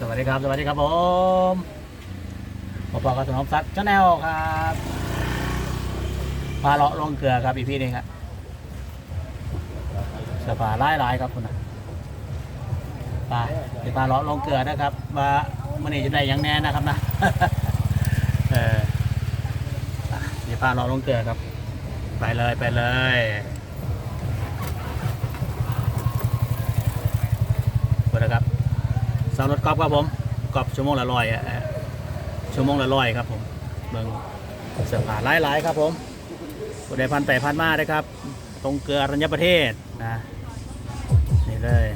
สวัสดีครับ สวัสดีครับผมปอปอกับสนอมซักชาแนลครับพาเลาะลงเกลือครับอีพี่นี้ครับสื้อผ้าหลายหลายๆครับคุณนะไปเดี๋ยวพาเลาะลงเกลือนะครับว่ามันนี้จะได้ยังแน่นะครับนะเออไปเดี๋ยวพาเลาะลงเกลือครับ ไปเลยไปเลยเปิดนะครับ สำรถกอล์ฟครับผมกอล์ฟชั่วโมงละร้อยอะชั่วโมงละร้อยครับผมเบิ่งเสื้อผ้าหลายๆครับผมบริพันแต่พันมาได้ครับ ตรงเกลืออรัญญประเทศนะนี่เลย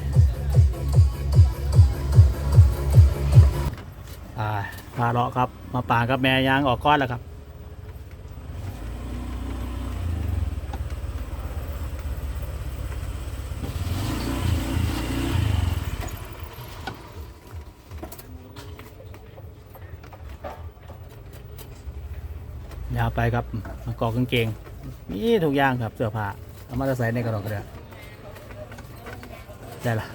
อ่าพาเลาะครับ มาป่ากับแม่ยางออกก้อนแล้วครับ ยาวไปครับมากอกกางเกงนี่ทุกอย่างครับเสื้อผ้าเอามาใส่ในกระดอกกระเดือได้ละ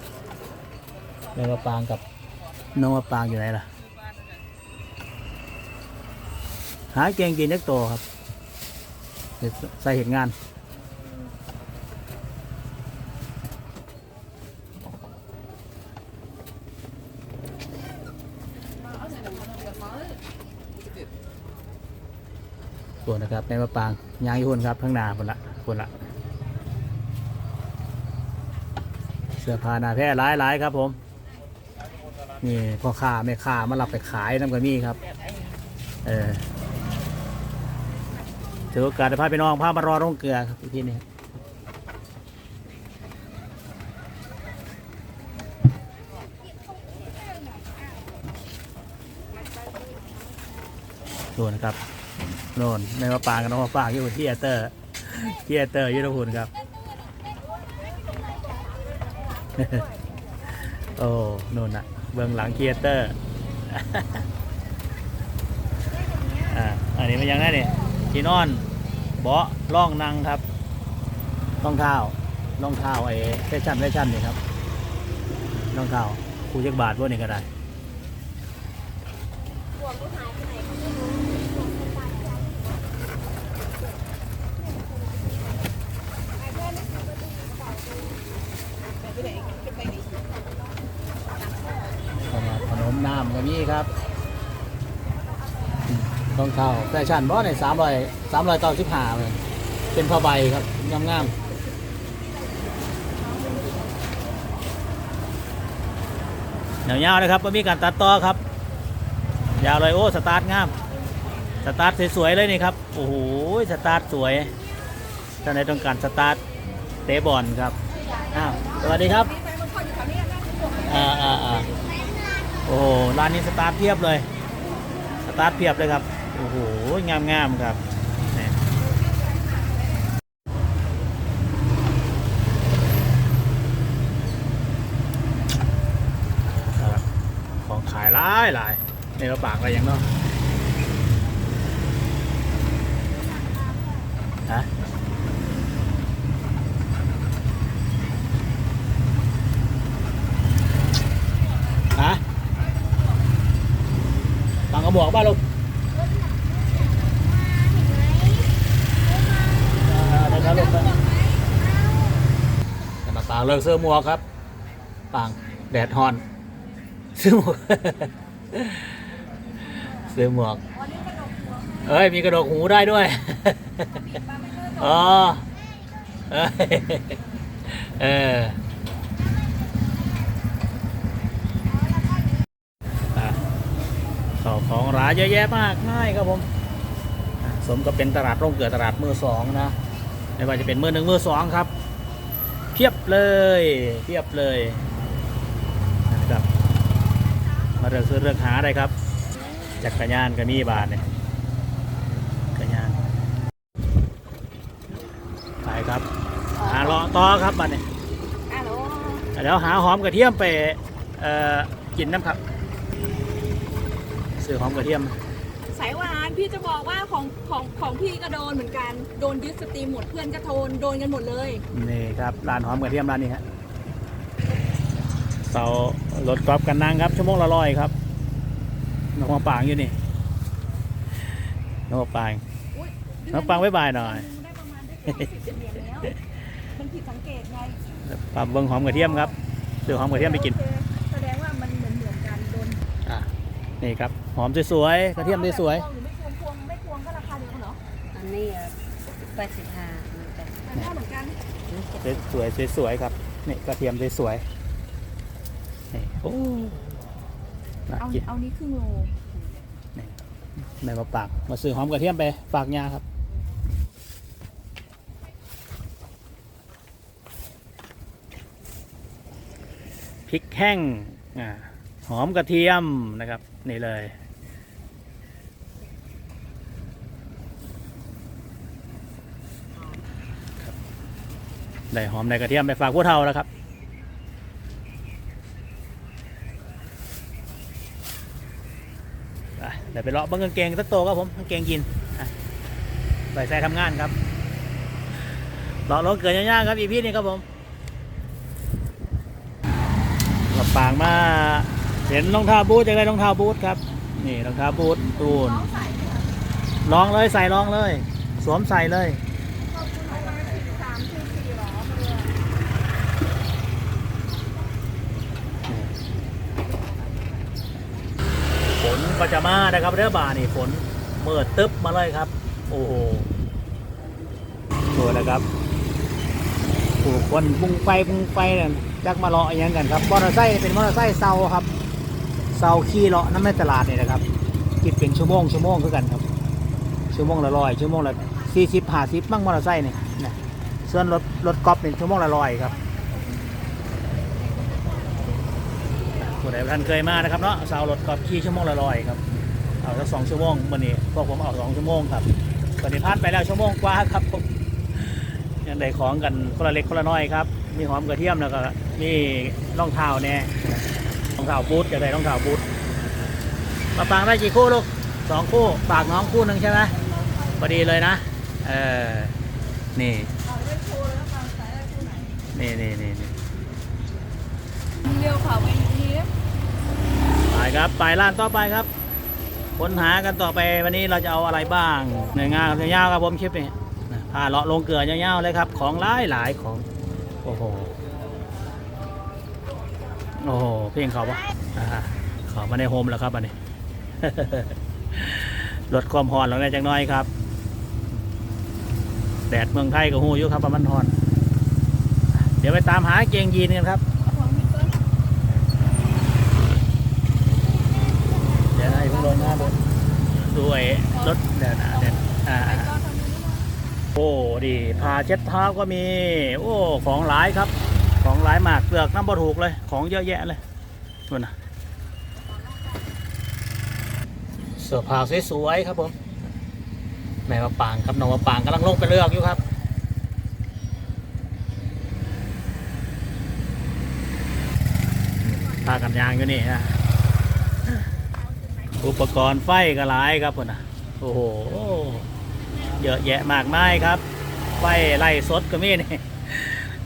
เนื้อปางกับนมปางอยู่ไหนล่ะ หาเกงกินเล็กโตครับใส่เห็นงาน นะครับในมะปรางยางยุ่นครับข้างหน้าคนละคนละเสื้อผ้าหนาแพร่หลายหลายครับ ผมนี่พ่อค้าแม่ค้ามารับไปขายน้ำกระมี่ครับ เออถือโอกาสพาไปน้องพามารอโรงเกลือครับที่นี่ส่วนะครับ โน่นในมาปางกับน้องมาปางอยู่ที่เอเตอร์ที่เอเตอร์ยุทธภูมิครับ โอ้โน่นอะเบื้องหลังเคียเตอร์อ่าอันนี้มันยังไงเนี่ยที่นอนเบาะร่องนั่งครับรองเท้ารองเท้าไอ้แฟชั่นแฟชั่นนี่ครับรองเท้าคูจักบาทพวกนี้ก็ได้ ขนมน้ำก็มี ครับรองเท้าแฟชั่นบ่ในสามร้อยสามร้อยเก้าสิบห้าเลยเป็นผ้าใบครับงามงามยาวๆเลยครับไม่มีการตัดต่อครับ ยาวเลยโอ้สตาร์ทงาม สตาร์ทสวยๆเลยนี่ครับ โอ้โหสตาร์ทสวยท่านใดต้องการสตาร์ทเตะบอลครับอ้าวสวัสดีครับอ่าอ่าอ่า โอ้โห ร้านนี้สตาร์ทเพียบเลย สตาร์ทเพียบเลยครับ โอ้โห งามงามๆครับนี่ครับของขายหลายหลายในกระปากอะไรยังเนาะฮะฮะ บางกระบอกบ้านลูกได้ครับลูกแต่มาปาเลิกเสื้อมัวกครับปางแดดฮอนเสื้อหมวกเสื้อหมวกเอ้ย มีกระดกหูได้ด้วยอ๋อเอ้ยเอออะข้าวของร้านเยอะแยะมากง่ายครับผม สมกับเป็นตลาดโรงเกลือตลาดมือสองนะ ไม่ว่าจะเป็นมือหนึ่งมือสองครับ พียบเลยเพียบเลยนะครับมาเลือกซื้อเลือกหาได้ครับจักรยานก็มีบาทเนี่ยจักรยานไปครับหาเลาะต่อครับบัดเนี่ยฮัลโหลเดี๋ยวหาหอมกระเทียมไปเอ่อกินน้ำครับซื้อหอมกระเทียม สายหวานพี่จะบอกว่าของของของพี่ก็โดนเหมือนกันโดนยึดสตรีมหมดเพื่อนก็โทนโดนกันหมดเลย นี่ครับร้านหอมกระเทียมร้านนี้ฮะเสารถกอล์ฟกันนั่งครับชั่วโมงละร้อยครับน้องมะปางอยู่นี่น้องมะปางอุ๊ยน้องมะปางบ๊ายบายหน่อยได้ประมาณได้สิบเหรียญแล้วมันผิดสังเกตไงปรับเบิ้งหอมกระเทียมครับซื้อหอมกระเทียมไปกิน โอเค นี่ครับ หอมสวยๆกระเทียมสวยพวงหรือไม่พวงพวงไม่พวงก็ราคาเดียวกันเหรออันนี้แปดสิบห้าเหมือนกันราคาเหมือนกันๆสวยๆสวยๆครับนี่กระเทียมสวยๆนี่โอ้น่าเอา กินเอานี้ครึ่งโลแม่มาปากมาซื้อหอมกระเทียมไปฝากยาครับ พริกแห้งอ่า หอมกระเทียมนะครับนี่เลย ได้หอมได้กระเทียมไปฝากผู้เฒ่าแล้วครับอะเดี๋ยวไปเลาะบิ้งกางเกงสักตัวครับผมกางเกงยีนใส่ใส่ทำงานครับเลาะรถเกิดย่างๆครับอีพี่นี่ครับผมหลำปางมา เห็นรองเท้าบูทจะได้รองเท้าบูทครับ นี่รองเท้าบูทตูนลองเลยใส่ลองเลย สวมใส่เลยขอบคุณประมามสิบสี่หรอเมื่อฝนก็จะมานะครับเรือบ่านี่ฝนเมื่อตึ๊บมาเลยครับ โอ้โหดูนะครับผู้คนปุงไฟปุงไฟเนี่ยจักมาเลาะอหยังกันครับมอเตอร์ไซค์เป็นมอเตอร์ไซค์เซาครับ เซาขี่เลาะน้ำในตลาดนี่นะครับคิดเป็นชั่วโมงชั่วโมงคือกันครับ ชั่วโมงละร้อยชั่วโมงละสี่สิบห้าสิบมั่งมอเตอร์ไซค์นี่นะส่วนรถรถกอล์ฟเป็นชั่วโมงละร้อยครับผู้ใดท่านเคยมานะครับเนาะสาวรถกอล์ฟขี่ชั่วโมงละร้อยครับเอาสักสองชั่วโมงวันนี้พวกผมเอาสองชั่วโมงครับวันนี้ผ่านไปแล้วชั่วโมงกว่าครับผมยังได้ของกันคนละเล็กคนละน้อยครับ มีหอมกระเทียมแล้วก็มีรองเท้าแน่ รองเท้าบูทจะได้รองเท้าบูทมาปางได้กี่คู่ลูกสองคู่ฝากน้องคู่หนึ่งใช่ไหมพอดีเลยนะ เออ นี่เอาได้โชว์แล้วมาใส่ได้คู่ไหนนี่นี่นี่นี่เร็วค่ะวันนี้ไปครับไปร้านต่อไปครับค้นหากันต่อไปวันนี้เราจะเอาอะไรบ้างหน่วยงานยาวๆครับผมคลิปนี้นะพาเลาะลงเกลือยาวๆเลยครับ ของหลายหลายๆของ โอ้โห โอ้โหเพลงเขาปะอ่าเขามาในโฮมแล้วครับอันนี้ลดความร้อนลงได้จังน้อยครับ แดดเมืองไทยก็หูอยู่ครับประมาณทอน เดี๋ยวไปตามหาเกงยีนกันครับเดี๋ยวให้พุ่งลงหน้าดูด้วยรถเดี๋ยวนะเดี๋ยวอ่าไปก็ทำนี้นะโอ้ดีผ้าเช็ดเท้าก็มี โอ้ของหลายครับ ของหลายมากเปลือกน้ำบะถูกเลย ของเยอะแยะเลยนู่นนะเสื้อผ้าสวยๆครับผมแม่มาปางครับน้องมาปางกำลังลงไปเลือกอยู่ครับพากันยางอยู่นี่ฮะอุปกรณ์ไฟก็หลายครับพุ่นนะโอ้โหเยอะแยะมากมายครับ ไฟไล่สดก็มีนี่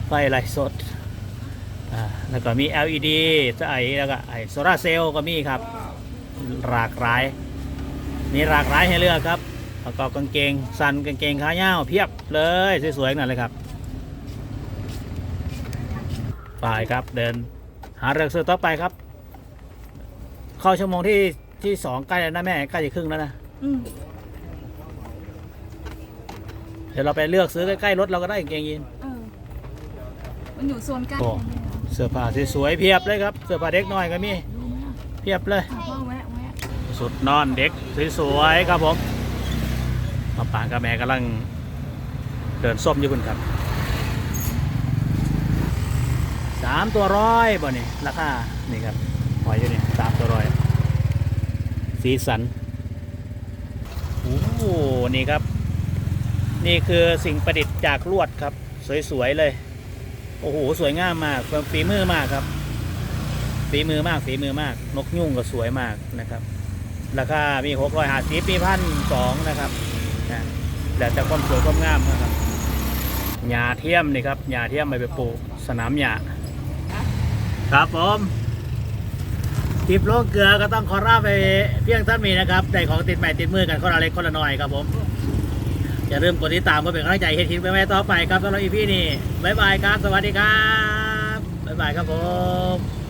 ไฟไล่สด แล้วก็มี LED จะไอแล้วก็ไอโซลาร์เซลล์ก็มีครับหลากหลาย มีหลากหลายให้เลือกครับประกอบกางเกงสันกางเกงขายาวเพียบเลยสวยๆนั่นเลยครับไปครับเดินหาเลือกซื้อต่อไปครับ เข้าชั่วโมงที่ที่สองใกล้แล้วนะแม่ใกล้จะครึ่งแล้วนะอืมเดี๋ยวเราไปเลือกซื้อใกล้ๆรถเราก็ได้กางเกงยีนเออมันอยู่โซนใกล้โอ้ เสื้อผ้าสวยๆเพียบเลยครับ เสื้อผ้าเด็กน้อยก็มีเพียบเลย สุดนอนเด็กสวยๆครับผมมาปางกับแม่กำลังเดินส้มอยู่คุณครับสามตัวร้อยบ่นี่ราคานี่ครับหอยอยู่นี่สามตัวร้อยสีสันโอ้โหนี่ครับ นี่คือสิ่งประดิษฐ์จากลวดครับ สวยๆเลย โอ้โหสวยงามมากฝีมือมากครับฝีมือมากฝีมือมาก นกยุ่งก็สวยมากนะครับ ราคามีหกร้อยห้าสิบมีพันสองนะครับนะแล้วแต่ความสวยความงามนะครับหญ้าเทียมนี่ครับหญ้าเทียมไปไปปลูกสนามหญ้าครับผมคลิปโลกเกลือก็ต้องขอราไปเพียงท่านมีนะครับได้ของติดใหม่ติดมือกันคนละเล็กคนละน้อยครับผม อย่าลืมกดติดตามเพื่อเป็นกำลังใจให้ทีมไปแม่ต่อไปครับสำหรับอีพีนี้บ๊ายบายครับ สวัสดีครับ บ๊ายบายครับผม